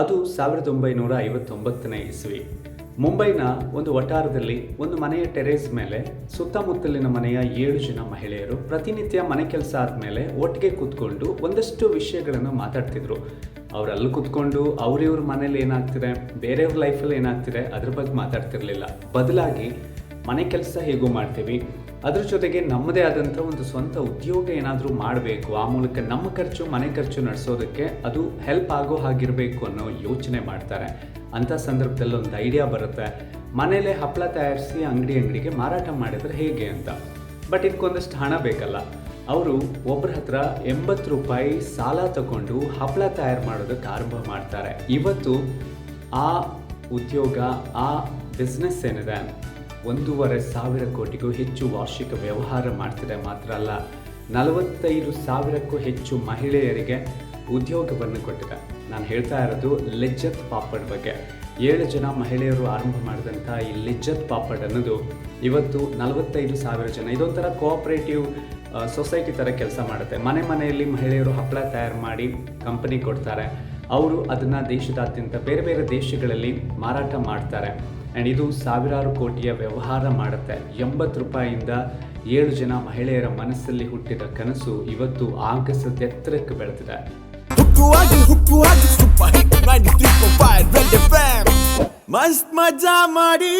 ಅದು ಸಾವಿರದ ಒಂಬೈನೂರ ಐವತ್ತೊಂಬತ್ತನೇ ಇಸ್ವಿ. ಮುಂಬೈನ ಒಂದು ವಠಾರದಲ್ಲಿ ಒಂದು ಮನೆಯ ಟೆರೇಸ್ ಮೇಲೆ, ಸುತ್ತಮುತ್ತಲಿನ ಮನೆಯ ಏಳು ಜನ ಮಹಿಳೆಯರು ಪ್ರತಿನಿತ್ಯ ಮನೆ ಕೆಲಸ ಆದಮೇಲೆ ಒಟ್ಟಿಗೆ ಕೂತ್ಕೊಂಡು ಒಂದಷ್ಟು ವಿಷಯಗಳನ್ನು ಮಾತಾಡ್ತಿದ್ರು. ಅವ್ರು ಅಲ್ಲಿ ಕೂತ್ಕೊಂಡು ಅವರಿವ್ರ ಮನೇಲಿ ಏನಾಗ್ತಿದೆ, ಬೇರೆಯವ್ರ ಲೈಫಲ್ಲಿ ಏನಾಗ್ತಿದೆ ಅದ್ರ ಬಗ್ಗೆ ಮಾತಾಡ್ತಿರ್ಲಿಲ್ಲ. ಬದಲಾಗಿ ಮನೆ ಕೆಲಸ ಹೇಗೂ ಮಾಡ್ತೀವಿ. ಅದ್ರ ಜೊತೆಗೆ ನಮ್ಮದೇ ಆದಂಥ ಒಂದು ಸ್ವಂತ ಉದ್ಯೋಗ ಏನಾದರೂ ಮಾಡಬೇಕು. ಆ ಮೂಲಕ ನಮ್ಮ ಖರ್ಚು, ಮನೆ ಖರ್ಚು ನಡೆಸೋದಕ್ಕೆ ಅದು ಹೆಲ್ಪ್ ಆಗೋ ಹಾಗಿರಬೇಕು ಅನ್ನೋ ಯೋಚನೆ ಮಾಡ್ತಾರೆ. ಅಂಥ ಸಂದರ್ಭದಲ್ಲಿ ಒಂದು ಐಡಿಯಾ ಬರುತ್ತೆ. ಮನೇಲೆ ಹಪ್ಪಳ ತಯಾರಿಸಿ ಅಂಗಡಿ ಅಂಗಡಿಗೆ ಮಾರಾಟ ಮಾಡಿದರೆ ಹೇಗೆ ಅಂತ. ಬಟ್ ಇದಕ್ಕೊಂದಷ್ಟು ಹಣ ಬೇಕಲ್ಲ. ಅವರು ಒಬ್ಬರ ಹತ್ರ ಎಂಬತ್ತು ರೂಪಾಯಿ ಸಾಲ ತಗೊಂಡು ಹಪ್ಪಳ ತಯಾರು ಮಾಡೋದಕ್ಕೆ ಆರಂಭ ಮಾಡ್ತಾರೆ. ಇವತ್ತು ಆ ಉದ್ಯೋಗ, ಆ ಬಿಸ್ನೆಸ್ ಏನಿದೆ? ಒಂದೂವರೆ ಸಾವಿರ ಕೋಟಿಗೂ ಹೆಚ್ಚು ವಾರ್ಷಿಕ ವ್ಯವಹಾರ ಮಾಡ್ತಿದೆ ಮಾತ್ರ ಅಲ್ಲ, ನಲವತ್ತೈದು ಸಾವಿರಕ್ಕೂ ಹೆಚ್ಚು ಮಹಿಳೆಯರಿಗೆ ಉದ್ಯೋಗವನ್ನು ಕೊಟ್ಟಿದೆ. ನಾನು ಹೇಳ್ತಾ ಇರೋದು ಲಿಜ್ಜತ್ ಪಾಪಡ್ ಬಗ್ಗೆ. ಏಳು ಜನ ಮಹಿಳೆಯರು ಆರಂಭ ಮಾಡಿದಂಥ ಈ ಲಿಜ್ಜತ್ ಪಾಪಡ್ ಅನ್ನೋದು ಇವತ್ತು ನಲವತ್ತೈದು ಸಾವಿರ ಜನ, ಇದೊಂಥರ ಕೋಆಪರೇಟಿವ್ ಸೊಸೈಟಿ ಥರ ಕೆಲಸ ಮಾಡುತ್ತೆ. ಮನೆ ಮನೆಯಲ್ಲಿ ಮಹಿಳೆಯರು ಹಪ್ಪಳ ತಯಾರು ಮಾಡಿ ಕಂಪನಿ ಕೊಡ್ತಾರೆ. ಅವರು ಅದನ್ನು ದೇಶದಾದ್ಯಂತ ಬೇರೆ ಬೇರೆ ದೇಶಗಳಲ್ಲಿ ಮಾರಾಟ ಮಾಡ್ತಾರೆ. ಆ್ಯಂಡ್ ಇದು ಸಾವಿರಾರು ಕೋಟಿಯ ವ್ಯವಹಾರ ಮಾಡುತ್ತೆ. ಎಂಬತ್ತು ರೂಪಾಯಿಯಿಂದ ಏಳು ಜನ ಮಹಿಳೆಯರ ಮನಸ್ಸಲ್ಲಿ ಹುಟ್ಟಿದ ಕನಸು ಇವತ್ತು ಆಗಸದೆತ್ತರಕ್ಕೆ ಬೆಳೆದಿದೆ. ಹುಕ್ಕು ಆಗಿ ಹುಕ್ಕು ಸೂಪರ್ ಹಿಟ್ 93.5 ರೆಡ್ ಎಫ್ಎಂ ಮಸ್ತ್ ಮಜಾ ಮಾಡಿ.